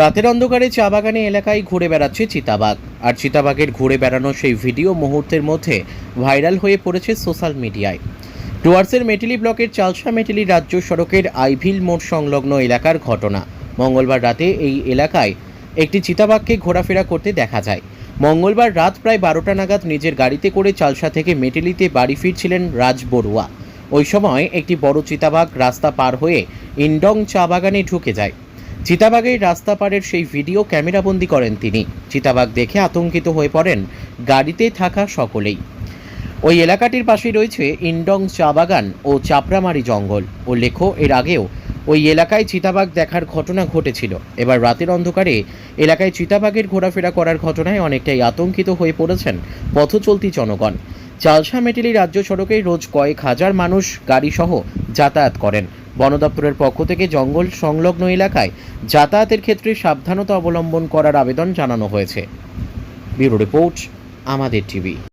রাতের অন্ধকারে চা বাগানে এলাকায় ঘুরে বেড়াচ্ছে চিতাবাঘ। আর চিতাবাঘের ঘুরে বেড়ানো সেই ভিডিও মুহূর্তের মধ্যে ভাইরাল হয়ে পড়েছে সোশ্যাল মিডিয়ায়। ডুয়ার্সের মেটিলি ব্লকের চালসা মেটিলি রাজ্য সড়কের আইভিল মোড় সংলগ্ন এলাকার ঘটনা। মঙ্গলবার রাতে এই এলাকায় একটি চিতাবাঘকে ঘোরাফেরা করতে দেখা যায়। মঙ্গলবার রাত প্রায় বারোটা নাগাদ নিজের গাড়িতে করে চালসা থেকে মেটেলিতে বাড়ি ফিরছিলেন রাজ বড়ুয়া। ওই সময় একটি বড় চিতাবাঘ রাস্তা পার হয়ে ইন্ডং চা বাগানে ঢুকে যায়। চিতাবাঘের রাস্তা পারের সেই ভিডিও ক্যামেরাবন্দি করেন তিনি। চিতাবাঘ দেখে আতঙ্কিত হয়ে পড়েন গাড়িতে থাকা সকলেই। ওই এলাকাটির পাশে রয়েছে ইন্ডং চা বাগান ও চাপড়ামারি জঙ্গল। ও উল্লেখ্য, এর আগেও ওই এলাকায় চিতাবাঘ দেখার ঘটনা ঘটেছিল। এবার রাতের অন্ধকারে এলাকায় চিতাবাঘের ঘোরাফেরা করার ঘটনায় অনেকটাই আতঙ্কিত হয়ে পড়েছেন পথচলতি জনগণ। চালসা মেটেলি রাজ্য সড়কে রোজ কয়েক হাজার মানুষ, গাড়িসহ যাতায়াত করেন। বন দপ্তরের পক্ষ থেকে জঙ্গল সংলগ্ন এলাকায় যাতায়াতের ক্ষেত্রে সাবধানতা অবলম্বন করার আবেদন জানানো হয়েছে। ব্যুরো রিপোর্ট, আমাদের টিভি।